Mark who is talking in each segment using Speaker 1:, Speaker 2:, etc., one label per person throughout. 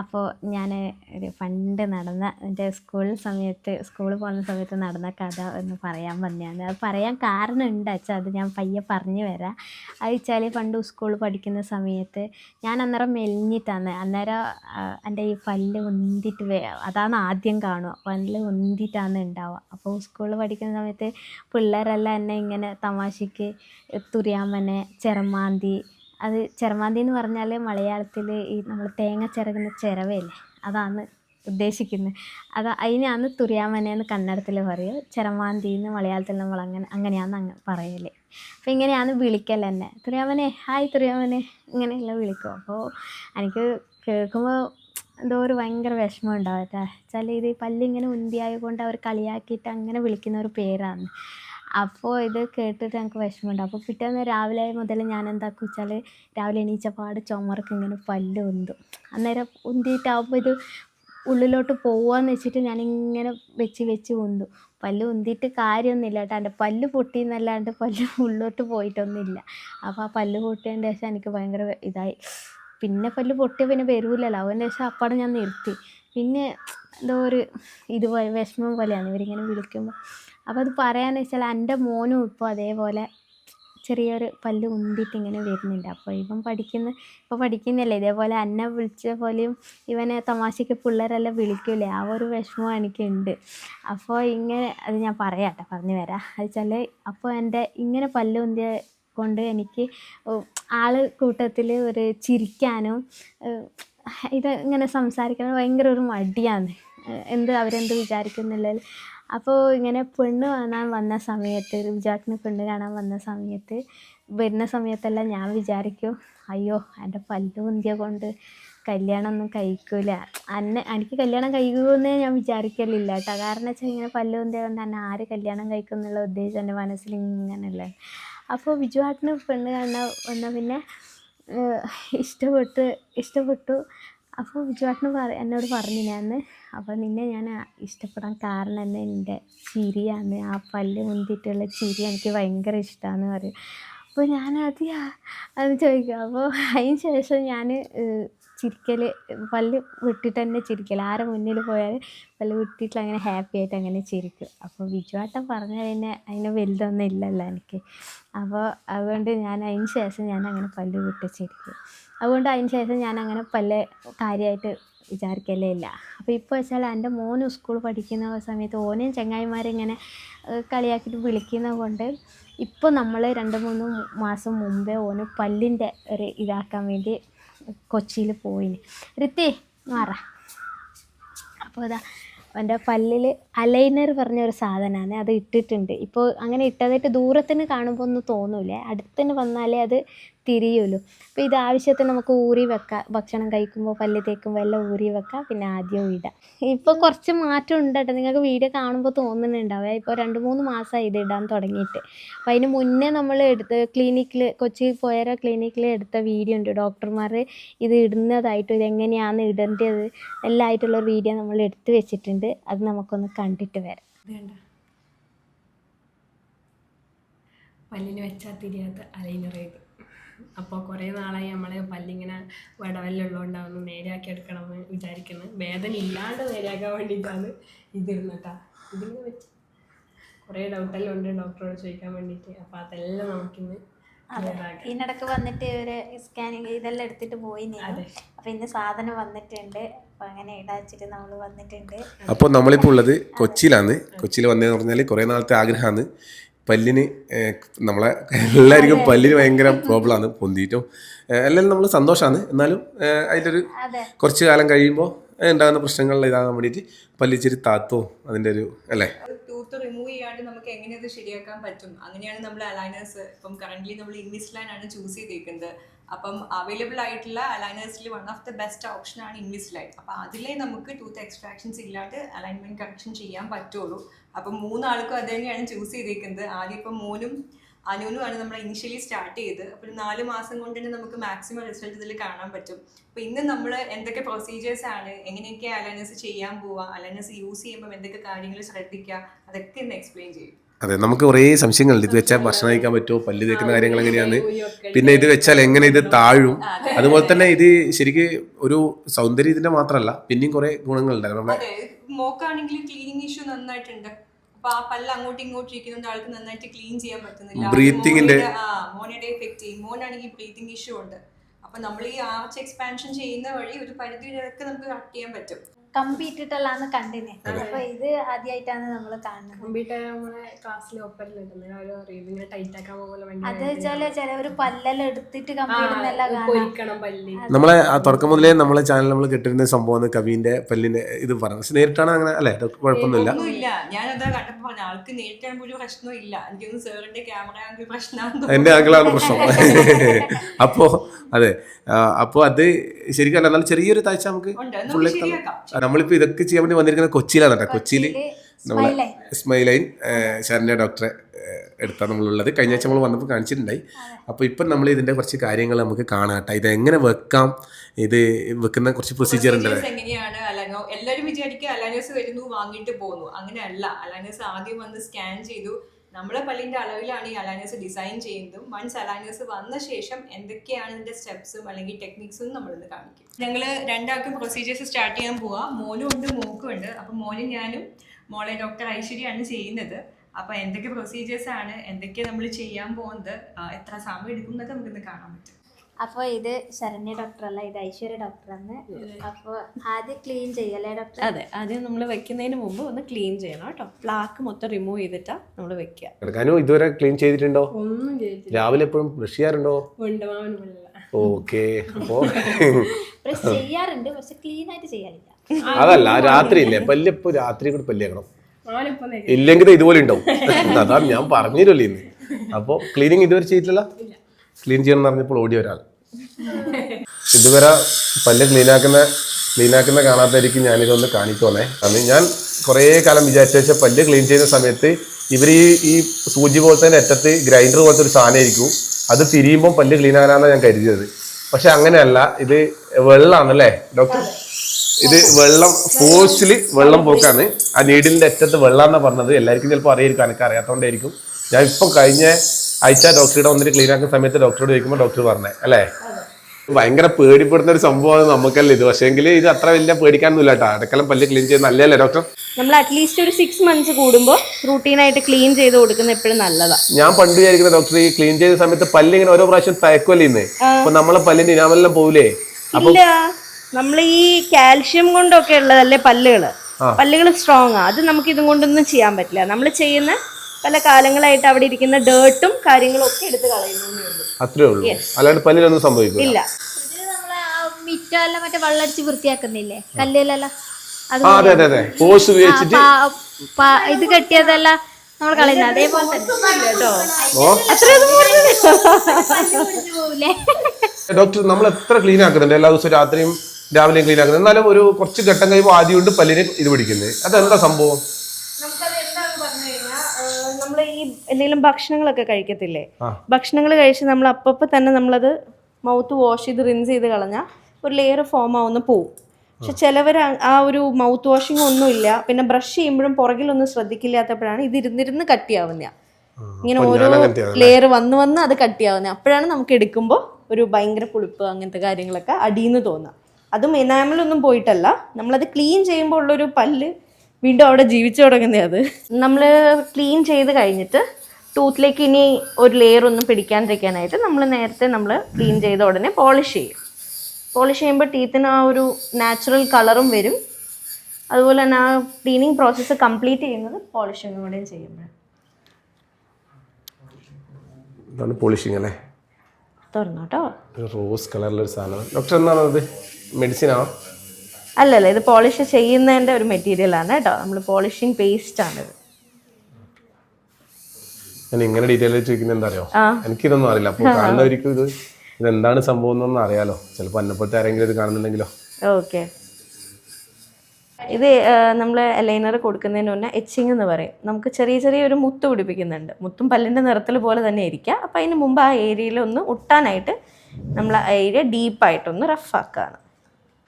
Speaker 1: അപ്പോൾ ഞാൻ ഒരു പണ്ട് നടന്ന എന്റെ സ്കൂൾ സമയത്ത് സ്കൂളിൽ പോകുന്ന സമയത്ത് നടന്ന കഥ ഒന്ന് പറയാൻ വന്നതാണ്. അത് പറയാൻ കാരണം ഉണ്ട് അച്ഛാ അത് ഞാൻ പയ്യെ പറഞ്ഞു വരാം അത് വെച്ചാൽ പണ്ട് സ്കൂൾ പഠിക്കുന്ന സമയത്ത് ഞാൻ അന്നേരം മെലിഞ്ഞിട്ടാണ് അന്നേരം എന്റെ ഈ പല്ല് ഒന്തിട്ട് അതാണ് ആദ്യം കാണുക. പല്ല് ഒന്തിട്ടാണ് ഉണ്ടാവുക. അപ്പോൾ സ്കൂളിൽ പഠിക്കുന്ന സമയത്ത് പിള്ളേരെല്ലാം എന്നെ ഇങ്ങനെ തമാശയ്ക്ക് തുറിയാമനെ ചെറമാന്തി അത് ചെറുമാന്തി എന്ന് പറഞ്ഞാൽ മലയാളത്തിൽ ഈ നമ്മൾ തേങ്ങ ചിരകുന്ന ചിരവയില്ലേ? അതാണ് ഉദ്ദേശിക്കുന്നത് അത് അതിനാണ് തുറിയാമനെ എന്ന് കന്നഡത്തിൽ പറയും. ചെറുമാന്തി എന്ന് മലയാളത്തിൽ നമ്മൾ അങ്ങനെ അങ്ങനെയാണ് അങ്ങ് പറയൽ അപ്പോൾ ഇങ്ങനെയാണ് വിളിക്കൽ തന്നെ തുറിയാമനെ ഹായ് തുറിയാമനെ ഇങ്ങനെയല്ല വിളിക്കും. അപ്പോൾ എനിക്ക് കേൾക്കുമ്പോൾ എന്തോ ഒരു ഭയങ്കര വിഷമം ഉണ്ടാവും കേട്ടോ. വെച്ചാൽ ഇത് പല്ലിങ്ങനെ ഉന്തിയായത് കൊണ്ട് അവർ കളിയാക്കിയിട്ട് അങ്ങനെ വിളിക്കുന്ന ഒരു പേരാണ് അപ്പോൾ ഇത് കേട്ടിട്ട് എനിക്ക് വിഷമമുണ്ട് അപ്പോൾ പിറ്റേന്ന് രാവിലെ മുതൽ ഞാൻ എന്താക്കും വെച്ചാൽ രാവിലെ എണീച്ചപാട് ചുമർക്ക് ഇങ്ങനെ പല്ല് ഉന്തും. അന്നേരം ഉന്തിയിട്ടാകുമ്പോൾ ഇത് ഉള്ളിലോട്ട് പോവാന്ന് വെച്ചിട്ട് ഞാനിങ്ങനെ വെച്ച് വെച്ച് ഉന്തും. പല്ല് ഉന്തിയിട്ട് കാര്യമൊന്നുമില്ല കേട്ടോ. എന്റെ പല്ല് പൊട്ടി എന്നല്ലാണ്ട് പല്ല് ഉള്ളിലോട്ട് പോയിട്ടൊന്നുമില്ല. അപ്പോൾ ആ പല്ല് പൊട്ടിയതിന്റെ ശേഷം എനിക്ക് ഭയങ്കര ഇതായി. പിന്നെ പല്ല് പൊട്ടിയ പിന്നെ വരൂലല്ലോ. അതിന്റെ ശേഷം അപ്പാടെ ഞാൻ നിർത്തി. പിന്നെ എന്തോ ഒരു ഇത് വിഷമം പോലെയാണ് ഇവരിങ്ങനെ വിളിക്കുമ്പോൾ അപ്പോൾ അത് പറയാന്ന് വെച്ചാൽ എന്റെ മോനും ഇപ്പോൾ അതേപോലെ ചെറിയൊരു പല്ല് ഉന്തിയിട്ട് ഇങ്ങനെ വരുന്നുണ്ട്. അപ്പോൾ ഇവൻ പഠിക്കുന്ന ഇപ്പോൾ പഠിക്കുന്നില്ലേ ഇതേപോലെ എന്നെ വിളിച്ച പോലെയും ഇവനെ തമാശയ്ക്ക് പിള്ളേരെല്ലാം വിളിക്കില്ലേ? ആ ഒരു വിഷമം എനിക്കുണ്ട്. അപ്പോൾ ഇങ്ങനെ അത് ഞാൻ പറയാം കേട്ടോ പറഞ്ഞു വരാം അത് വെച്ചാൽ അപ്പോൾ എന്റെ ഇങ്ങനെ പല്ല് ഉന്തിയ കൊണ്ട് എനിക്ക് ആൾ കൂട്ടത്തിൽ ഒരു ചിരിക്കാനും ഇത് ഇങ്ങനെ സംസാരിക്കാൻ ഭയങ്കര ഒരു മടിയാണ്. എന്ത് അവരെന്ത് വിചാരിക്കുന്നില്ലല്ലോ അപ്പോൾ ഇങ്ങനെ പെണ്ണ് കാണാൻ വന്ന സമയത്ത് റിജാക്കിന് പെണ്ണ് കാണാൻ വന്ന സമയത്ത് വരുന്ന സമയത്തെല്ലാം ഞാൻ വിചാരിക്കും അയ്യോ എന്റെ പല്ല് മുന്തിയ കൊണ്ട് കല്യാണമൊന്നും കഴിക്കൂല. അന്നെ എനിക്ക് കല്യാണം കഴിക്കുമെന്നേ ഞാൻ വിചാരിക്കലില്ല കേട്ടോ. കാരണം വെച്ചാൽ ഇങ്ങനെ പല്ല് മുന്തിയ കൊണ്ട് തന്നെ ആര് കല്യാണം കഴിക്കും എന്നുള്ള ഉദ്ദേശം എന്റെ മനസ്സിൽ ഇങ്ങനെയല്ല. അപ്പോൾ ബിജുവാട്ടിന് പെണ്ണ് കാണാൻ വന്ന പിന്നെ ഇഷ്ടപ്പെട്ട് ഇഷ്ടപ്പെട്ടു. അപ്പോൾ ബിജുവാട്ടിന് പറ എന്നോട് പറഞ്ഞു ഞാൻ അപ്പോൾ നിന്നെ ഞാൻ ഇഷ്ടപ്പെടാൻ കാരണം തന്നെ എന്റെ ചിരിയാണ്. ആ പല്ല് മുന്തിയിട്ടുള്ള ചിരി എനിക്ക് ഭയങ്കര ഇഷ്ടമാണെന്ന് പറയും. അപ്പോൾ ഞാനത് അത് ചോദിക്കും. അപ്പോൾ അതിന് ശേഷം ഞാൻ ചിരിക്കൽ പല്ല് വിട്ടിട്ട് തന്നെ ചിരിക്കൽ ആരെ മുന്നിൽ പോയാൽ പല്ല് വിട്ടിട്ട് അങ്ങനെ ഹാപ്പി ആയിട്ട് അങ്ങനെ ചിരിക്കും. അപ്പോൾ ബിജുവാട്ടൻ പറഞ്ഞ കഴിഞ്ഞാൽ അതിന് വലുതൊന്നും ഇല്ലല്ലോ എനിക്ക്. അപ്പോൾ അതുകൊണ്ട് ഞാൻ അതിന് ശേഷം ഞാൻ അങ്ങനെ പല്ല് വിട്ട് ചിരിക്കും. അതുകൊണ്ട് അതിന് ശേഷം ഞാൻ അങ്ങനെ പല്ല് കാര്യമായിട്ട് വിചാരിക്കലേ ഇല്ല. അപ്പോൾ ഇപ്പോൾ വെച്ചാൽ എന്റെ മോന് സ്കൂൾ പഠിക്കുന്ന സമയത്ത് ഓനെയും ചങ്ങായിമാരിങ്ങനെ കളിയാക്കിയിട്ട് വിളിക്കുന്നത് കൊണ്ട് ഇപ്പോൾ നമ്മൾ രണ്ട് മൂന്ന് മാസം മുമ്പേ ഓന് പല്ലിന്റെ ഒരു ഇതാക്കാൻ വേണ്ടി കൊച്ചിയിൽ പോയിന്. ഋത്തി മാറ. അപ്പോൾ ഇതാ എന്റെ പല്ലിൽ അലൈനർ പറഞ്ഞ ഒരു സാധനമാണ് അത് ഇട്ടിട്ടുണ്ട്. ഇപ്പോൾ അങ്ങനെ ഇട്ടതായിട്ട് ദൂരത്തിന് കാണുമ്പോൾ ഒന്നും തോന്നൂലേ. അടുത്തിന് വന്നാലേ അത് തിരിയുള്ളൂ അപ്പോൾ ഇത് ആവശ്യത്തിന് നമുക്ക് ഊറി വെക്കാം. ഭക്ഷണം കഴിക്കുമ്പോൾ പല്ല് തേക്കുമ്പോൾ എല്ലാം ഊറി വെക്കാം. പിന്നെ ആദ്യം ഇടാം. ഇപ്പോൾ കുറച്ച് മാറ്റം ഉണ്ട് കേട്ടോ. നിങ്ങൾക്ക് വീഡിയോ കാണുമ്പോൾ തോന്നുന്നുണ്ടാവുക ഇപ്പോൾ രണ്ട് മൂന്ന് മാസമായി ഇത് ഇടാൻ തുടങ്ങിയിട്ട്. അപ്പോൾ അതിന് മുന്നേ നമ്മൾ എടുത്ത് ക്ലിനിക്കിൽ കൊച്ചി പോയര ക്ലിനിക്കിൽ എടുത്ത വീഡിയോ ഉണ്ട്. ഡോക്ടർമാർ ഇത് ഇടുന്നതായിട്ട് ഇത് എങ്ങനെയാണ് ഇടേണ്ടത് എല്ലാം ആയിട്ടുള്ള വീഡിയോ നമ്മൾ എടുത്തു വെച്ചിട്ടുണ്ട്. അത് നമുക്കൊന്ന് കണ്ടിട്ട് വരാം.
Speaker 2: പല്ലിന് വെച്ചാൽ തിരിയാത്ത അലൈനർ അപ്പോൾ കുറേ നാളായി നമ്മൾ പല്ലിങ്ങനെ വടവല്ലുള്ളതുകൊണ്ട് അതൊന്ന് നേരെയാക്കി എടുക്കണമെന്ന് വിചാരിക്കുന്നത് വേദന ഇല്ലാണ്ട് നേരെയാക്കാൻ വേണ്ടിയിട്ടാണ് ഇതിരുന്നട്ടാ ഇതിങ്ങനെ വെച്ച് കുറേ ഡൗട്ടെല്ലാം ഉണ്ട് ഡോക്ടറോട് ചോദിക്കാൻ വേണ്ടിയിട്ട്. അപ്പോൾ അതെല്ലാം നമുക്കിന്ന്
Speaker 1: ഇതിനിടക്ക് വന്നിട്ട് ഇവർ സ്കാനിങ് ഇതെല്ലാം എടുത്തിട്ട് പോയി
Speaker 2: അപ്പൊ
Speaker 1: അപ്പോൾ ഇന്ന് സാധനം വന്നിട്ടുണ്ട്. അപ്പോൾ അങ്ങനെ ഇടാച്ചിട്ട് നമ്മൾ വന്നിട്ടുണ്ട്.
Speaker 3: അപ്പോൾ നമ്മളിപ്പോൾ ഉള്ളത് കൊച്ചിയിലാണ്. കൊച്ചിയിൽ വന്നതെന്ന് പറഞ്ഞാൽ കുറേ നാളത്തെ ആഗ്രഹമാണ് പല്ലിന് നമ്മളെ എല്ലാവർക്കും പല്ലിന് ഭയങ്കര പ്രോബ്ലമാണ് പൊന്തിയിട്ടും. എല്ലാവരും എല്ലാം നമ്മൾ സന്തോഷമാണ് എന്നാലും അതിലൊരു കുറച്ച് കാലം കഴിയുമ്പോൾ ഉണ്ടാകുന്ന പ്രശ്നങ്ങൾ ഇതാകാൻ വേണ്ടിയിട്ട് പല്ലിച്ചിരി താത്തവും അതിന്റെ ഒരു അല്ലേ?
Speaker 4: ടൂത്ത് റിമൂവ് ചെയ്യാണ്ട് നമുക്ക് എങ്ങനെ ഇത് ശരിയാക്കാൻ പറ്റും? അങ്ങനെയാണ് നമ്മൾ അലൈനേഴ്സ് ഇപ്പം കറന്റ് നമ്മൾ ലൈൻ ആണ് ചൂസ് ചെയ്തേക്കുന്നത്. അപ്പം അവൈലബിൾ ആയിട്ടുള്ള അലൈനേഴ്സിൽ one of the best option ആണ് ഇൻവിസ്ലൈൻ അപ്പം അതിലേ നമുക്ക് ടൂത്ത് എക്സ്ട്രാക്ഷൻസ് ഇല്ലാണ്ട് അലൈൻമെന്റ് കറക്ഷൻ ചെയ്യാൻ പറ്റുള്ളൂ. അപ്പം മൂന്നാൾക്കും അത് തന്നെയാണ് ചൂസ് ചെയ്തിരിക്കുന്നത് ആദ്യം ഇപ്പം മോനും ആണ് നമ്മൾ ഇനിഷ്യലി സ്റ്റാർട്ട് ചെയ്ത് അപ്പോൾ നാല് മാസം കൊണ്ട് തന്നെ നമുക്ക് മാക്സിമം റിസൾട്ട് ഇതിൽ കാണാൻ പറ്റും. അപ്പോൾ ഇന്ന് നമ്മൾ എന്തൊക്കെ പ്രൊസീജിയേഴ്സ് ആണ് എങ്ങനെയൊക്കെ അലൈനസ് ചെയ്യാൻ പോവാ അലൈനസ് യൂസ് ചെയ്യുമ്പോൾ എന്തൊക്കെ കാര്യങ്ങൾ ശ്രദ്ധിക്കുക അതൊക്കെ ഇന്ന് എക്സ്പ്ലെയിൻ ചെയ്യും.
Speaker 3: അതെ നമുക്ക് കുറേ സംശയങ്ങളുണ്ട്. ഇത് വെച്ചാൽ ഭക്ഷണം കഴിക്കാൻ പറ്റുമോ? പല്ല് തേക്കുന്ന കാര്യങ്ങൾ എങ്ങനെയാണ്? പിന്നെ ഇത് വെച്ചാൽ എങ്ങനെ ഇത് താഴും? അതുപോലെ തന്നെ ഇത് ശരിക്ക് ഒരു സൗന്ദര്യം ഇതിന്റെ മാത്രമല്ല പിന്നെയും കുറെ ഗുണങ്ങളുണ്ട്. നമ്മുടെ
Speaker 4: മോക്കാണെങ്കിൽ ക്ലീനിങ് ഇഷ്യൂ നന്നായിട്ടുണ്ട്. അപ്പൊ ആ പല്ല് അങ്ങോട്ടും ഇങ്ങോട്ടും ഇരിക്കുന്ന ആൾക്ക് നന്നായിട്ട് ക്ലീൻ ചെയ്യാൻ പറ്റുന്നില്ല. ബ്രീത്തിങ്ങിന്റെ എഫക്ട് ചെയ്യും. മോനാണെങ്കിൽ ബ്രീത്തിങ് ഇഷ്യൂ ഉണ്ട്. അപ്പൊ നമ്മൾ ഈ ആർച്ച് എക്സ്പാൻഷൻ ചെയ്യുന്ന വഴി ഒരു പരിധി വരെ നമുക്ക് കട്ട് ചെയ്യാൻ പറ്റും.
Speaker 1: കമ്പി ഇട്ടിട്ടല്ലാന്ന് കണ്ടിനെ അപ്പൊ ഇത് ആദ്യമായിട്ടാണ് നമ്മൾ കാണുന്നത്. അത് വെച്ചാൽ ചിലവര് പല്ലെല്ലാം എടുത്തിട്ട് കമ്പി ഇടുന്നെല്ലാം
Speaker 2: പൊരിക്കണം പല്ലി.
Speaker 3: നമ്മളെ തുടക്കം മുതലേ നമ്മളെ ചാനൽ നമ്മൾ കിട്ടിരുന്ന സംഭവം കവിന്റെ പല്ലിന്റെ ഇത് പറഞ്ഞു പക്ഷെ നേരിട്ടാണ് അങ്ങനെ അല്ലെ? ഇതൊക്കെ കുഴപ്പമൊന്നുമില്ല.
Speaker 4: ഒന്നുമില്ല. ഞാനതാ കണ്ടപ്പോ പറഞ്ഞു ആൾക്ക് ഒരു പ്രശ്നവും ഇല്ല എനിക്കൊന്ന് സാറിന്റെ ക്യാമറ
Speaker 3: എന്റെ ആംഗിളാണ് പ്രശ്നം. അപ്പോ അതെ അപ്പോ അത് ശരിക്കും അല്ല എന്നാലും ചെറിയൊരു താഴ്ച നമുക്ക്
Speaker 4: ഉണ്ട്. അത്
Speaker 3: full
Speaker 4: നമുക്ക് ശരിയാക്കാം
Speaker 3: ആ, നമ്മളിപ്പോ ഇതൊക്കെ ചെയ്യാൻ വേണ്ടി വന്നിരിക്കുന്നത് കൊച്ചിയിലാണ് കേട്ടോ. കൊച്ചിയിൽ നമ്മൾ
Speaker 1: ഇസ്മൈലൈൻ
Speaker 3: സ്മൈലൈൻ ശരണ്യ ഡോക്ടറെ എടുത്താണ് നമ്മളുള്ളത്. കഴിഞ്ഞ ആഴ്ച നമ്മൾ വന്നപ്പോൾ കാണിച്ചിട്ടുണ്ടായി. അപ്പോൾ ഇപ്പം നമ്മൾ ഇതിന്റെ കുറച്ച് കാര്യങ്ങൾ നമുക്ക് കാണാം കേട്ടോ. ഇത് എങ്ങനെ വെക്കാം? ഇത് വെക്കുന്ന കുറച്ച് പ്രൊസീജിയർ ഉണ്ട്
Speaker 4: എങ്ങനെയാണ്? അലാനോ എല്ലാവരും വിചാരിക്കുക അലാനോസ് വരുന്നു വാങ്ങിയിട്ട് പോകുന്നു. അങ്ങനെയല്ല. അലാനോസ് ആദ്യം വന്ന് സ്കാൻ ചെയ്തു. നമ്മളെ പല്ലിന്റെ അളവിലാണ് ഈ അലൈനേഴ്സ് ഡിസൈൻ ചെയ്യുന്നതും. വൺസ് അലൈനേഴ്സ് വന്ന ശേഷം എന്തൊക്കെയാണ് ഇതിന്റെ സ്റ്റെപ്സും അല്ലെങ്കിൽ ടെക്നിക്സും നമ്മളിന്ന് കാണിക്കും. ഞങ്ങൾ രണ്ടാൾക്കും പ്രൊസീജിയേഴ്സ് സ്റ്റാർട്ട് ചെയ്യാൻ പോവാ. മോനും ഉണ്ട് മോക്കും ഉണ്ട്. അപ്പൊ മോനും ഞാനും മോളെ ഡോക്ടർ ഐശ്വര്യാണ് ചെയ്യുന്നത്. അപ്പൊ എന്തൊക്കെ പ്രൊസീജിയേഴ്സ് ആണ് എന്തൊക്കെ നമ്മൾ ചെയ്യാൻ പോകുന്നത് എത്ര സമയം എടുക്കും എന്നൊക്കെ നമുക്കിന്ന് കാണാൻ പറ്റും.
Speaker 1: അപ്പൊ ഇത് ശരണ്യ ഡോക്ടർ അല്ല ഇത് ഐശ്വര്യ ഡോക്ടറാണ് അപ്പൊ ആദ്യം ക്ലീൻ ചെയ്യല്ലേ ഡോക്ടർ
Speaker 5: അതെ ആദ്യം നമ്മൾ വെക്കുന്നതിന് മുമ്പ് ഒന്ന് ക്ലീൻ ചെയ്യണം കേട്ടോ. പ്ലാക്ക് മൊത്തം റിമൂവ് ചെയ്തിട്ടാ നമ്മൾ വെക്കുക
Speaker 3: എടുക്കാനോ ഇതുവരെ ക്ലീൻ ചെയ്തിട്ടുണ്ടോ?
Speaker 2: ഒന്നും ചെയ്തിട്ടില്ല.
Speaker 3: രാവിലെ എപ്പോഴും ബ്രഷ് ചെയ്യാറുണ്ടോ? ഓക്കെ അപ്പോ
Speaker 1: ബ്രഷ് ചെയ്യാറുണ്ട് പക്ഷെ ക്ലീൻ ആയിട്ട് ചെയ്യാറില്ല
Speaker 3: അതല്ല രാത്രി ഇല്ലേ? പല്ലിപ്പോ രാത്രി കൂടി
Speaker 2: പല്ലേക്കണം.
Speaker 3: ഇല്ലെങ്കിൽ ഇതുപോലെ ഉണ്ടാവും. അതാ ഞാൻ പറഞ്ഞില്ലല്ലോ ഇന്ന്. അപ്പോൾ ക്ലീനിങ് ഇതുവരെ ചെയ്തിട്ടില്ല? ക്ലീൻ ചെയ്യണം എന്ന് പറഞ്ഞപ്പോൾ ഓടി ഒരാൾ. ഇതുവരെ പല്ല് ക്ലീനാക്കുന്ന ക്ലീനാക്കുന്ന കാണാത്തായിരിക്കും ഞാനിതൊന്ന് കാണിക്കുവന്നേ അന്ന് ഞാൻ കുറേ കാലം വിചാരിച്ച പല്ല് ക്ലീൻ ചെയ്യുന്ന സമയത്ത് ഇവർ ഈ ഈ സൂചി പോലത്തെ അറ്റത്ത് ഗ്രൈൻഡർ പോലത്തെ ഒരു സാധനമായിരിക്കും അത് തിരിയുമ്പോൾ പല്ല് ക്ലീൻ ആകാനാണ് ഞാൻ കരുതിയത്. പക്ഷെ അങ്ങനെയല്ല ഇത് വെള്ളമാണല്ലേ ഡോക്ടർ ഇത് വെള്ളം ഫോഴ്സിൽ വെള്ളം പോക്കാണ്. ആ നീഡിലിന്റെ അറ്റത്ത് വെള്ളം എന്നാ പറഞ്ഞത്. എല്ലാവർക്കും ചിലപ്പോൾ അറിയായിരിക്കും എനിക്ക് അറിയാത്തതുകൊണ്ടായിരിക്കും ഞാൻ ഇപ്പം കഴിഞ്ഞ ആഴ്ച ഡോക്ടറുടെ വന്നിട്ട് ക്ലീൻ ആക്കുന്ന സമയത്ത് ഡോക്ടറോട് ചോദിക്കുമ്പോൾ ഡോക്ടർ പറഞ്ഞേ അല്ലേ? ഭയങ്കര പേടിപ്പെടുന്ന ഒരു സംഭവമാണ് നമുക്കല്ല ഇത്. പക്ഷേങ്കിൽ ഇത് അത്ര വലിയ പേടിക്കാനൊന്നുമില്ല കേട്ടോ. അടക്കലം പല്ല് ക്ലീൻ ചെയ്യുന്ന നല്ലതല്ലേ ഡോക്ടർ?
Speaker 5: നമ്മൾ അറ്റ്ലീസ്റ്റ് ഒരു സിക്സ് മന്ത്സ് കൂടുമ്പോൾ റൂട്ടീൻ ആയിട്ട് ക്ലീൻ ചെയ്ത് കൊടുക്കുന്ന എപ്പോഴും നല്ലതാ.
Speaker 3: ഞാൻ പണ്ട് വിചാരിക്കുന്ന ഡോക്ടർ ഈ ക്ലീൻ ചെയ്ത സമയത്ത് പല്ല് ഇങ്ങനെ ഓരോ പ്രാവശ്യം തയക്കുമല്ലേ ഇന്ന് അപ്പൊ നമ്മളെ പല്ലിന്റെ ഇനാമെല്ലാം പോവില്ലേ
Speaker 5: ഇല്ല. നമ്മൾ ഈ കാൽഷ്യം കൊണ്ടൊക്കെ ഉള്ളതല്ലേ പല്ലുകൾ? പല്ലുകൾ സ്ട്രോങ് ആ. അത് നമുക്ക് ഇതും കൊണ്ടൊന്നും ചെയ്യാൻ പറ്റില്ല. നമ്മൾ ചെയ്യുന്ന പല കാലങ്ങളായിട്ട് അവിടെ ഇരിക്കുന്ന ഡേർട്ടും കാര്യങ്ങളും ഒക്കെ എടുത്ത് കളയുന്നു
Speaker 3: അത്രേ ഉള്ളൂ. അല്ലാണ്ട് പല്ലിലൊന്നും സംഭവിക്കില്ല
Speaker 5: ഇല്ല.
Speaker 1: മിറ്റെല്ലാം മറ്റേ വെള്ളടിച്ച് വൃത്തിയാക്കുന്നില്ലേ? കല്ലിലെല്ലാം? അതെ
Speaker 3: അതെ അതെ ഫോഴ്സ് ഉപയോഗിച്ചിട്ട്
Speaker 1: ഇത് കെട്ടിയതല്ല നമ്മൾ കളയുന്നത്. അതേപോലെ തന്നെ.
Speaker 3: ഡോക്ടർ നമ്മൾ എത്ര ക്ലീൻ ആക്കുന്നുണ്ട്? എല്ലാ ദിവസവും രാത്രിയും രാവിലെയും ക്ലീൻ ആക്കുന്നത് എന്നാലും ഒരു കുറച്ച് ഘട്ടം കഴിയുമ്പോൾ ആദ്യം കൊണ്ട് പല്ലിന് ഇത് പിടിക്കുന്നത്. അതെന്താ സംഭവം?
Speaker 5: എന്താന്ന് പറഞ്ഞു കഴിഞ്ഞാൽ നമ്മൾ ഈ എന്തെങ്കിലും ഭക്ഷണങ്ങളൊക്കെ കഴിക്കത്തില്ലേ? ഭക്ഷണങ്ങൾ കഴിച്ച് നമ്മൾ അപ്പപ്പോൾ തന്നെ നമ്മളത് മൗത്ത് വാഷ് ചെയ്ത് റിൻസ് ചെയ്ത് കളഞ്ഞാൽ ഒരു ലെയർ ഫോം ആവുന്ന പോവും. പക്ഷെ ചിലവർ ആ ഒരു മൗത്ത് വാഷിംഗ് ഒന്നുമില്ല പിന്നെ ബ്രഷ് ചെയ്യുമ്പോഴും പുറകിലൊന്നും ശ്രദ്ധിക്കില്ലാത്തപ്പോഴാണ് ഇത് ഇരുന്നിരുന്ന് കട്ടിയാവുന്ന ഇങ്ങനെ ഓരോ ലെയർ വന്ന് വന്ന് അത് കട്ടിയാവുന്നത് അപ്പോഴാണ് നമുക്ക് എടുക്കുമ്പോൾ ഒരു ഭയങ്കര പുളിപ്പ് അങ്ങനത്തെ കാര്യങ്ങളൊക്കെ അടിയെന്ന് തോന്നുക അതും എനാമലൊന്നും പോയിട്ടല്ല. നമ്മളത് ക്ലീൻ ചെയ്യുമ്പോൾ ഉള്ളൊരു പല്ല് വീണ്ടും അവിടെ ജീവിച്ചു തുടങ്ങുന്നേ അത്. നമ്മൾ ക്ലീൻ ചെയ്ത് കഴിഞ്ഞിട്ട് ടൂത്തിലേക്ക് ഇനി ഒരു ലെയർ ഒന്നും പിടിക്കാണ്ടിരിക്കാനായിട്ട് നമ്മൾ നേരത്തെ നമ്മൾ ക്ലീൻ ചെയ്ത ഉടനെ പോളിഷ് ചെയ്യും. പോളിഷ് ചെയ്യുമ്പോൾ ടീത്തിന് ആ ഒരു നാച്ചുറൽ കളറും വരും. അതുപോലെ തന്നെ ആ ക്ലീനിങ് പ്രോസസ്സ് കംപ്ലീറ്റ് ചെയ്യുന്നത് പോളിഷിങ്ങും കൂടെയും ചെയ്യുമ്പോൾ
Speaker 3: ഇതാണ് പോളിഷിങ് അല്ലേ?
Speaker 5: തുറന്നോട്ടോ
Speaker 3: റോസ് കളറിലൊരു സാധനം ഡോക്ടർ എന്താണത് മെഡിസിനാണോ മെഡിസിൻ ആണോ?
Speaker 5: അല്ലല്ല ഇത് പോളിഷ് ചെയ്യുന്നതിന്റെ ഒരു മെറ്റീരിയൽ ആണ് കേട്ടോ. നമ്മൾ പോളിഷിങ് പേസ്റ്റ് ആണിത്
Speaker 3: ഞാൻ ഇങ്ങനെ ഡീറ്റെയിൽ ചോദിക്കുന്നത് എന്താ അറിയോ. എനിക്കിതൊന്നും അറിയില്ല. അപ്പോൾ കാണുന്നവർക്കും ഇത് ഇതെന്താണ് സംഭവം എന്നൊന്നും അറിയാലോ. ചിലപ്പോൾ അന്നപ്പോഴത്തെ ആരെങ്കിലും ഇത് കാണുന്നുണ്ടെങ്കിലോ.
Speaker 5: ഓക്കെ. ഇത് നമ്മൾ ലൈനർ കൊടുക്കുന്നതിന് മുന്നേ എച്ചിങ് എന്ന് പറയും. നമുക്ക് ചെറിയ ചെറിയ ഒരു മുത്ത് പിടിപ്പിക്കുന്നുണ്ട്. മുത്തും പല്ലിന്റെ നിറത്തിൽ പോലെ തന്നെ ഇരിക്കുക അപ്പോൾ അതിന് മുമ്പ് ആ ഏരിയയിൽ ഒന്ന് ഒട്ടാനായിട്ട് നമ്മൾ ആ ഏരിയ ഡീപ്പായിട്ടൊന്ന് റഫാക്കുകയാണ്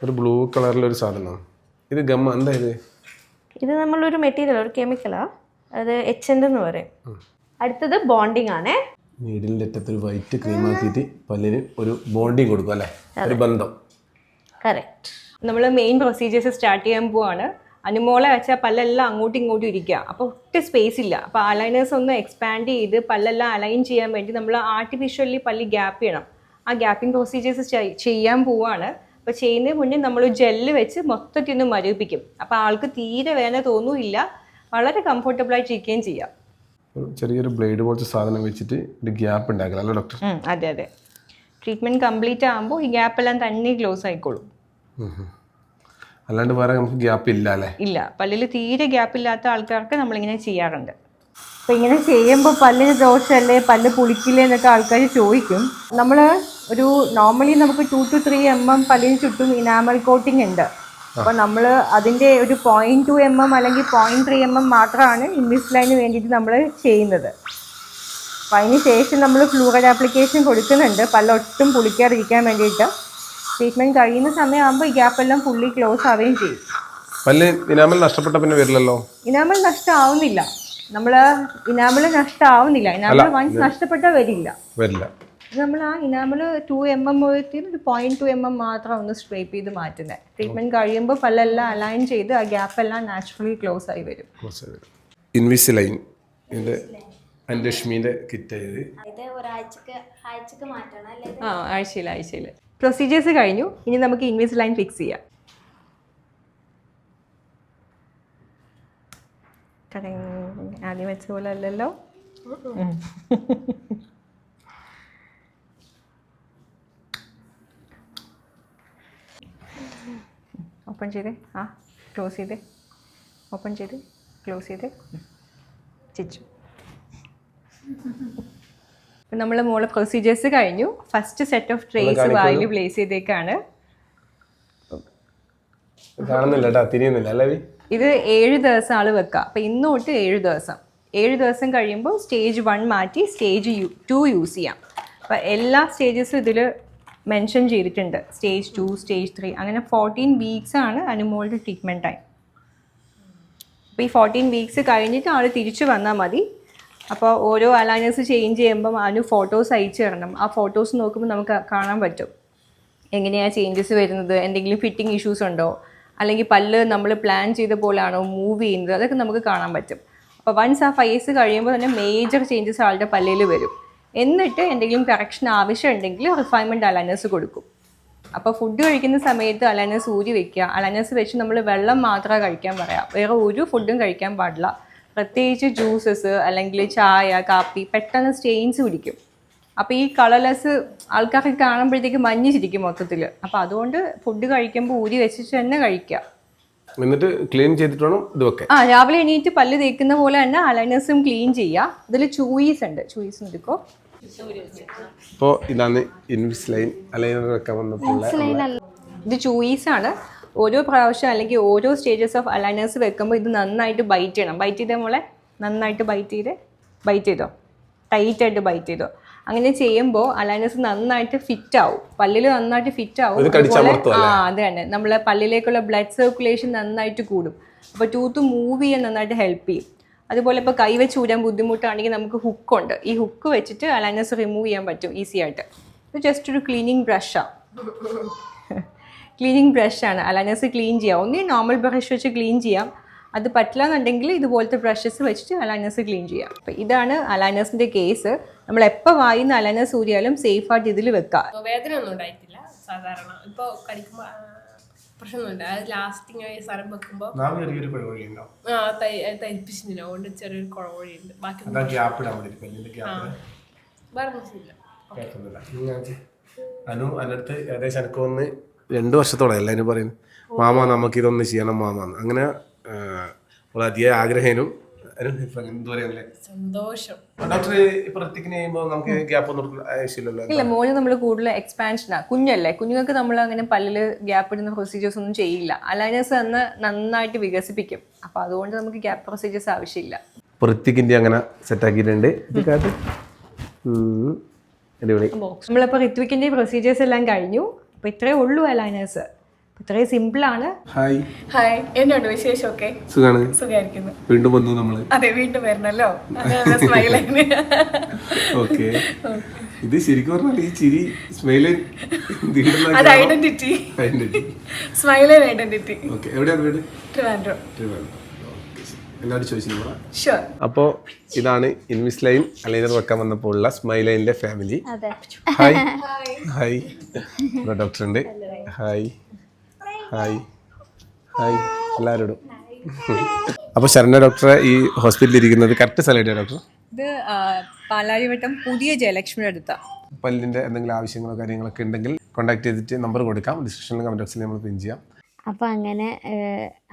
Speaker 3: ഒരു ബ്ലൂ കളറിലൊരു സാധനമാണ് ഇത് ഗമ്മ എന്താ ഇത്?
Speaker 5: ഇത് നമ്മളൊരു മെറ്റീരിയൽ ഒരു കെമിക്കലാ അത് എച്ച് എൻ എന്ന് പറയും. അടുത്തത് ബോണ്ടിങ് ആണേ.
Speaker 3: നീഡിലിന്റെ അറ്റത്ത് ഒരു വൈറ്റ് ക്രീം ആക്കിയിട്ട് പല്ലിന് ഒരു ബോണ്ടിങ് കൊടുക്കും അല്ലേ? ഒരു ബന്ധം.
Speaker 5: കറക്റ്റ്
Speaker 4: നമ്മൾ മെയിൻ പ്രൊസീജിയേഴ്സ് സ്റ്റാർട്ട് ചെയ്യാൻ പോവാണ്. അനുമോളെ വെച്ചാൽ പല്ലെല്ലാം അങ്ങോട്ടും ഇങ്ങോട്ടും ഇരിക്കുക അപ്പോൾ ഒട്ടും സ്പേസ് ഇല്ല. അപ്പോൾ അലൈനേഴ്സ് ഒന്ന് എക്സ്പാൻഡ് ചെയ്ത് പല്ലെല്ലാം അലൈൻ ചെയ്യാൻ വേണ്ടി നമ്മൾ ആർട്ടിഫിഷ്യലി പല്ലി ഗ്യാപ്പ് ചെയ്യണം. ആ ഗ്യാപ്പിംഗ് പ്രൊസീജിയേഴ്സ് ചെയ്യാൻ പോവാണ്. അപ്പോൾ ചെയ്യുന്നതിന് മുന്നേ നമ്മൾ ജെല്ല് വെച്ച് മൊത്തത്തിൽ ഒന്ന് മരവിപ്പിക്കും. അപ്പോൾ ആൾക്ക് തീരെ വേദന തോന്നുമില്ല വളരെ കംഫർട്ടബിൾ ആയിട്ട് ഇരിക്കുകയും ചെയ്യാം.
Speaker 3: ചെറിയൊരു ബ്ലേഡ് പോലത്തെ സാധനം വെച്ചിട്ട് ഒരു ഗ്യാപ്പ് ഉണ്ടാക്കില്ല അല്ലേ ഡോക്ടർ
Speaker 4: അതെ അതെ. ട്രീറ്റ്മെന്റ് കംപ്ലീറ്റ് ആകുമ്പോൾ ഈ ഗ്യാപ്പ് എല്ലാം തന്നെ ക്ലോസ് ആയിക്കോളും.
Speaker 3: അല്ലാണ്ട് വേറെ നമുക്ക് ഗ്യാപ്പ് ഇല്ല അല്ലേ?
Speaker 4: ഇല്ല. പല്ലിൽ തീരെ ഗ്യാപ്പ് ഇല്ലാത്ത ആൾക്കാർക്ക് നമ്മളിങ്ങനെ ചെയ്യാറുണ്ട്.
Speaker 5: അപ്പം ഇങ്ങനെ ചെയ്യുമ്പോൾ പല്ലിന് ദോഷമല്ലേ പല്ല് പുളിക്കില്ലേ എന്നൊക്കെ ആൾക്കാർ ചോദിക്കും. നമ്മൾ ഒരു നോർമലി നമുക്ക് two to three M M പല്ലിന് ചുറ്റും ഇനാമൽ കോട്ടിംഗ് ഉണ്ട്. അപ്പോൾ നമ്മൾ അതിന്റെ ഒരു പോയിന്റ് ടു എം എം അല്ലെങ്കിൽ പോയിന്റ് ത്രീ എം എം മാത്രമാണ് ഇൻവിസ്ലൈന് വേണ്ടിയിട്ട് നമ്മൾ ചെയ്യുന്നത്. അപ്പം അതിന് ശേഷം നമ്മൾ ഫ്ലൂറൈഡ് ആപ്ലിക്കേഷൻ കൊടുക്കുന്നുണ്ട്. പല്ല് ഒട്ടും പുളിക്കാതിരിക്കാൻ വേണ്ടിയിട്ട്. ട്രീറ്റ്മെന്റ് കഴിയുന്ന സമയമാകുമ്പോൾ ഈ ഗ്യാപ്പെല്ലാം ഫുള്ളി ക്ലോസ് ആവുകയും ചെയ്യും.
Speaker 3: പല്ല് ഇനാമൽ നഷ്ടപ്പെട്ട പിന്നെ വരില്ലല്ലോ?
Speaker 5: ഇനാമൽ നഷ്ടമാവുന്നില്ല. നമ്മൾ ഇനാമൽ നഷ്ടമാവുന്നില്ല ഇനാമൽ വൺസ് നഷ്ടപ്പെട്ടാൽ വരില്ല.
Speaker 3: വരില്ല.
Speaker 5: നമ്മൾ ആ ഇനാമൽ ടു എം എം ഒരു പോയിന്റ് ടു എം എം മാത്രം ഒന്ന് സ്ട്രേപ്പ് ചെയ്ത് മാറ്റുന്നത് ട്രീറ്റ്മെന്റ് കഴിയുമ്പോൾ പല്ലെല്ലാം അലൈൻ ചെയ്ത് ആ ഗ്യാപ്പ് എല്ലാം നാച്ചുറലി ക്ലോസ് ആയി വരും.
Speaker 3: ഇൻവിസിലൈൻ അൻരശ്മീന്റെ കിറ്റ് ഇത്
Speaker 1: ഇത് ഒരാഴ്ചക്ക് ആഴ്ചക്ക് മാറ്റണം അല്ലേ?
Speaker 4: ആ ആഴ്ചയിൽ ആഴ്ചയിൽ പ്രൊസീജിയേഴ്സ് കഴിഞ്ഞു. ഇനി നമുക്ക് ഇൻവിസ് ലൈൻ ഫിക്സ് ചെയ്യാം. ആദ്യം വെച്ച പോലെ അല്ലല്ലോ ഓപ്പൺ ചെയ്തേ. ആ ക്ലോസ് ചെയ്തേ. ഓപ്പൺ ചെയ്ത്. ക്ലോസ് ചെയ്ത്. ചിച്ചു. നമ്മൾ മോളെ പ്രൊസീജിയേഴ്സ് കഴിഞ്ഞു. ഫസ്റ്റ് സെറ്റ് ഓഫ് ട്രേസ് വായിൽ പ്ലേസ് ചെയ്തേക്കാണ്.
Speaker 3: കാണുന്നില്ല തിരിയുന്നില്ല അല്ലേ
Speaker 4: ഇത് ഏഴ് ദിവസം ആൾ വെക്കുക അപ്പൊ ഇന്ന് തൊട്ട് ഏഴ് ദിവസം. ഏഴ് ദിവസം കഴിയുമ്പോൾ സ്റ്റേജ് വൺ മാറ്റി സ്റ്റേജ് ടു യൂസ് ചെയ്യാം. അപ്പം എല്ലാ സ്റ്റേജസും ഇതിൽ മെൻഷൻ ചെയ്തിട്ടുണ്ട്. സ്റ്റേജ് ടു സ്റ്റേജ് ത്രീ അങ്ങനെ ഫോർട്ടീൻ വീക്സ് ആണ് അനുമോളുടെ ട്രീറ്റ്മെന്റ് ടൈം അപ്പോൾ ഈ ഫോർട്ടീൻ വീക്സ് കഴിഞ്ഞിട്ട് ആൾ തിരിച്ചു വന്നാൽ മതി. അപ്പോൾ ഓരോ അലൈനസ് ചേഞ്ച് ചെയ്യുമ്പോൾ അതിന് ഫോട്ടോസ് അയച്ചു തരണം. ആ ഫോട്ടോസ് നോക്കുമ്പോൾ നമുക്ക് കാണാൻ പറ്റും. എങ്ങനെയാണ് ചേഞ്ചസ് വരുന്നത്? എന്തെങ്കിലും ഫിറ്റിംഗ് ഇഷ്യൂസ് ഉണ്ടോ? അല്ലെങ്കിൽ പല്ല് നമ്മൾ പ്ലാൻ ചെയ്ത പോലെയാണോ മൂവ് ചെയ്യുന്നത്? അതൊക്കെ നമുക്ക് കാണാൻ പറ്റും. അപ്പോൾ വൺസ് ആ ഫേസ് കഴിയുമ്പോൾ തന്നെ മേജർ ചേഞ്ചസ് ആളുടെ പല്ലിൽ വരും. എന്നിട്ട് എന്തെങ്കിലും കറക്ഷൻ ആവശ്യമുണ്ടെങ്കിൽ റിഫൈൻമെന്റ് അലൈനേഴ്സ് കൊടുക്കും. അപ്പോൾ ഫുഡ് കഴിക്കുന്ന സമയത്ത് അലൈനേഴ്സ് ഊരി വെക്കുക. അലൈനേഴ്സ് വെച്ച് നമ്മൾ വെള്ളം മാത്രമേ കഴിക്കാൻ പറയാം. വേറെ ഒരു ഫുഡും കഴിക്കാൻ പാടില്ല. പ്രത്യേകിച്ച് ജ്യൂസസ് അല്ലെങ്കിൽ ചായ കാപ്പി പെട്ടെന്ന് സ്റ്റെയിൻസ് പിടിക്കും. അപ്പോൾ ഈ കളർലെസ് ആൾക്കാർക്ക് കാണുമ്പോഴത്തേക്ക് മഞ്ഞിച്ചിരിക്കും മൊത്തത്തിൽ അപ്പോൾ അതുകൊണ്ട് ഫുഡ് കഴിക്കുമ്പോൾ ഊരി വെച്ചിട്ട് തന്നെ കഴിക്കുക
Speaker 3: എന്നിട്ട് ക്ലീൻ ചെയ്തിട്ട് വേണം ഇത് വെക്കാൻ.
Speaker 4: ആ രാവിലെ എണീറ്റ് പല്ല് തേക്കുന്ന പോലെ തന്നെ അലൈനേഴ്സും ക്ലീൻ ചെയ്യുക ഇതിൽ ചൂയീസ് ഉണ്ട്. ചൂയീസ് എടുക്കോ.
Speaker 3: ഇപ്പോൾ ഇതാണ് ഇൻവിസ്ലൈൻ അലൈനർ വെക്കാൻ
Speaker 4: ഇത് ചൂയീസ് ആണ്. ഓരോ പ്രാവശ്യം അല്ലെങ്കിൽ ഓരോ സ്റ്റേജസ് ഓഫ് അലൈനേഴ്സ് വെക്കുമ്പോൾ ഇത് നന്നായിട്ട് ബൈറ്റ് ചെയ്യണം. ബൈറ്റ് ചെയ്ത മോളെ നന്നായിട്ട് ബൈറ്റ് ചെയ്ത് ബൈറ്റ് ചെയ്തോ? ടൈറ്റായിട്ട് ബൈറ്റ് ചെയ്തോ? അങ്ങനെ ചെയ്യുമ്പോൾ അലൈനസ് നന്നായിട്ട് ഫിറ്റ് ആവും. പല്ലിൽ നന്നായിട്ട് ഫിറ്റ് ആവും. ആ അത് തന്നെ. നമ്മളെ പല്ലിലേക്കുള്ള ബ്ലഡ് സർക്കുലേഷൻ നന്നായിട്ട് കൂടും. അപ്പോൾ ടൂത്ത് മൂവ് ചെയ്യാൻ നന്നായിട്ട് ഹെൽപ്പ് ചെയ്യും. അതുപോലെ ഇപ്പോൾ കൈ വെച്ച് ഊരാൻ ബുദ്ധിമുട്ടാണെങ്കിൽ നമുക്ക് ഹുക്ക് ഉണ്ട്. ഈ ഹുക്ക് വെച്ചിട്ട് അലൈനസ് റിമൂവ് ചെയ്യാൻ പറ്റും ഈസി ആയിട്ട്. ഇത് ജസ്റ്റ് ഒരു ക്ലീനിങ് ബ്രഷാണ് ക്ലീനിങ് ബ്രഷാണ് അലൈനസ് ക്ലീൻ ചെയ്യാം. ഒന്നീ നോർമൽ ബ്രഷ് വെച്ച് ക്ലീൻ ചെയ്യാം. അത് പറ്റില്ല എന്നുണ്ടെങ്കിൽ ഇതുപോലത്തെ ബ്രഷസ് വെച്ചിട്ട് അലൈനേഴ്സ് ക്ലീൻ ചെയ്യാം. അപ്പം ഇതാണ് അലൈനേഴ്സിന്റെ കേസ് നമ്മൾ എപ്പോൾ വായിന്ന് അലൈനേഴ്സ് ഊരിയാലും സേഫായിട്ട് ഇതിൽ വെക്കാം.
Speaker 2: വേദന ഒന്നും ഉണ്ടായിട്ടില്ല സാധാരണ. ഇപ്പോൾ കടിക്കുമ്പോൾ പ്രശ്നമൊന്നുമില്ല അത് ലാസ്റ്റിങ് ആയി സ്ഥലം വെക്കുമ്പോൾ ആ തൈ തയ്പ്പിച്ചില്ല അതുകൊണ്ട് ചെറിയൊരു കുഴവഴിയുണ്ട് ബാക്കി വേറെ പ്രശ്നമില്ല.
Speaker 3: അനു അതിനടുത്ത് ഏകദേശം എനിക്ക് ഒന്ന് രണ്ട് വർഷത്തോളം അല്ല അതിന് പറയുന്നത്? മാമ നമുക്ക് ഇതൊന്ന് ചെയ്യണം മാമന്ന്. അങ്ങനെ ഉള്ള അധികം ആഗ്രഹേനും
Speaker 4: ഇല്ല മോന് നമ്മൾ കൂടുതൽ എക്സ്പാൻഷനാ കുഞ്ഞല്ലേ കുഞ്ഞുങ്ങൾക്ക് നമ്മൾ അങ്ങനെ പല്ലിൽ ഗ്യാപ്പ് ഇടുന്ന പ്രൊസീജിയേഴ്സ് ഒന്നും ചെയ്യില്ല. അലൈനേഴ്സ് തന്നെ നന്നായിട്ട് വികസിപ്പിക്കും. അപ്പൊ അതുകൊണ്ട് നമുക്ക് ഗ്യാപ്പ് പ്രൊസീജിയേഴ്സ് ആവശ്യമില്ല.
Speaker 3: പൃഥ്വിക്കിന്റെ അങ്ങനെ സെറ്റ് ആക്കിയിട്ടുണ്ട്. നമ്മളിപ്പോ
Speaker 4: നമ്മളിപ്പോൾ ഋത്വിക്കിന്റെ പ്രൊസീജിയേഴ്സ് എല്ലാം കഴിഞ്ഞു. അപ്പൊ ഇത്രേ ഉള്ളൂ അലൈനേഴ്സ് ഇത്രയും സിമ്പിളാണ്
Speaker 3: ഹായ്
Speaker 6: ഹായ് എന്നോട് വിശേഷമൊക്കെ?
Speaker 3: സുഖാണ്.
Speaker 6: സുഖമായിരിക്കുന്നു
Speaker 3: വീണ്ടും വന്നു നമ്മൾ.
Speaker 6: അതെ വീണ്ടും വരണല്ലോ.
Speaker 3: ഓക്കെ ഇത് ശരിക്കും പറഞ്ഞാൽ ഈ ചിരി സ്മൈൽ
Speaker 6: അത് identity
Speaker 3: identity
Speaker 6: Smileline identity
Speaker 3: okay എവിടെയാണ് വീട്?
Speaker 6: ട്രിവാൻഡ്രം.
Speaker 3: തിരുവനന്തപുരം അപ്പോ ഇതാണ് ഇൻവിസ് ലൈൻ അലൈനർ വെക്കാൻ വന്നപ്പോൾ ഉള്ള സ്മൈൽ ലൈനിലെ ഫാമിലി
Speaker 1: അതെ
Speaker 3: ഹായ് ഹായ് ഡോക്ടർ ഉണ്ട് ഹായ് ഹായ്. ഹായ്. എല്ലാവരോടും അപ്പോൾ ശരണ ഡോക്ടറെ ഈ ഹോസ്പിറ്റലിൽ ഇരിക്കുന്നത് കറക്റ്റ് സ്ഥലമായിട്ട് ഡോക്ടർ?
Speaker 4: ഇത് പാലാരിവട്ടം പുതിയ ജയലക്ഷ്മി അടുത്ത.
Speaker 3: പല്ലിന്റെ എന്തെങ്കിലും ആവശ്യങ്ങളോ കാര്യങ്ങളൊക്കെ ഉണ്ടെങ്കിൽ കോൺടാക്ട് ചെയ്തിട്ട് നമ്പർ കൊടുക്കാം. ഡിസ്ക്രിപ്ഷനിലും കമന്റ് ബോക്സിൽ നമ്മൾ പിൻ ചെയ്യാം.
Speaker 1: അപ്പോൾ അങ്ങനെ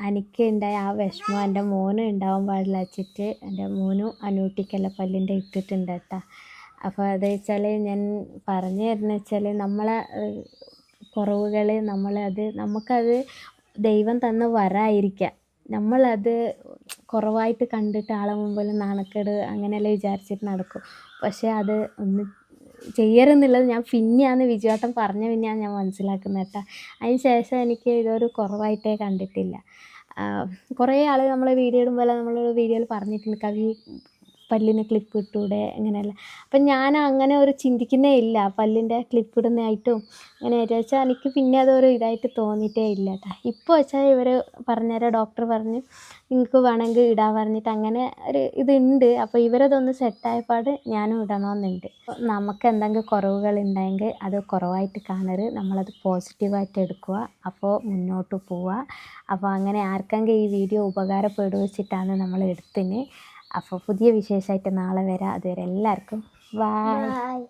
Speaker 1: എനിക്ക് ഉണ്ടായ ആ വിഷമം എന്റെ മോനും ഉണ്ടാവാൻ പാടില്ല വെച്ചിട്ട് എന്റെ മോനും അനൂട്ടിക്കല്ല പല്ലിന്റെ ഇട്ടിട്ടുണ്ട് കേട്ടോ. അപ്പോൾ അത് വെച്ചാൽ ഞാൻ പറഞ്ഞു തരുന്നത് വെച്ചാൽ നമ്മളെ കുറവുകൾ നമ്മളത് നമുക്കത് ദൈവം തന്ന വരായിരിക്കാം. നമ്മളത് കുറവായിട്ട് കണ്ടിട്ട് ആളെ മുമ്പിൽ നാണക്കേട് അങ്ങനെയല്ലേ വിചാരിച്ചിട്ട് നടക്കും. പക്ഷേ അത് ഒന്ന് ചെയ്യരുതെന്നുള്ളത് ഞാൻ പിന്നെയാണ് വിജയോട്ടം പറഞ്ഞ പിന്നെയാണ് ഞാൻ മനസ്സിലാക്കുന്നത് കേട്ടോ. അതിന് ശേഷം എനിക്ക് ഇതൊരു കുറവായിട്ടേ കണ്ടിട്ടില്ല. കുറേ ആൾ നമ്മളെ വീഡിയോ ഇടുമ്പോൾ നമ്മൾ വീഡിയോയിൽ പറഞ്ഞിട്ടുണ്ട്. കവി പല്ലിന് ക്ലിപ്പ് ഇട്ടൂടെ അങ്ങനെയല്ല അപ്പം ഞാൻ അങ്ങനെ ഒരു ചിന്തിക്കുന്നേ ഇല്ല. പല്ലിന്റെ ക്ലിപ്പ് ഇടുന്നതായിട്ടും അങ്ങനെ വെച്ചാൽ എനിക്ക് പിന്നെ അതൊരു ഇതായിട്ട് തോന്നിയിട്ടേ ഇല്ല കേട്ടോ. ഇപ്പോൾ വെച്ചാൽ ഇവർ പറഞ്ഞേരം ഡോക്ടർ പറഞ്ഞു നിങ്ങൾക്ക് വേണമെങ്കിൽ ഇടാൻ പറഞ്ഞിട്ട് അങ്ങനെ ഒരു ഇതുണ്ട്. അപ്പോൾ ഇവരതൊന്ന് സെറ്റായപ്പാട് ഞാനും ഇടണമെന്നുണ്ട്. നമുക്ക് എന്തെങ്കിലും കുറവുകൾ ഉണ്ടെങ്കിൽ അത് കുറവായിട്ട് കാണരുത്. നമ്മളത് പോസിറ്റീവായിട്ട് എടുക്കുക. അപ്പോൾ മുന്നോട്ട് പോവുക. അപ്പോൾ അങ്ങനെ ആർക്കെങ്കിലും ഈ വീഡിയോ ഉപകാരപ്പെടുവച്ചിട്ടാണ് നമ്മൾ എടുത്തിന് അപ്പോൾ പുതിയ വിശേഷമായിട്ട് നാളെ വരാം. അതുവരെ എല്ലാവർക്കും ബൈ